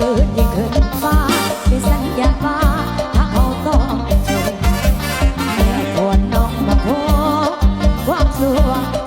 ปิดยิ่ขึ้นฟ้าไปสัญญาฟ้าถ้าเขาต้องชมแม่ควรน้องมาพบความสวย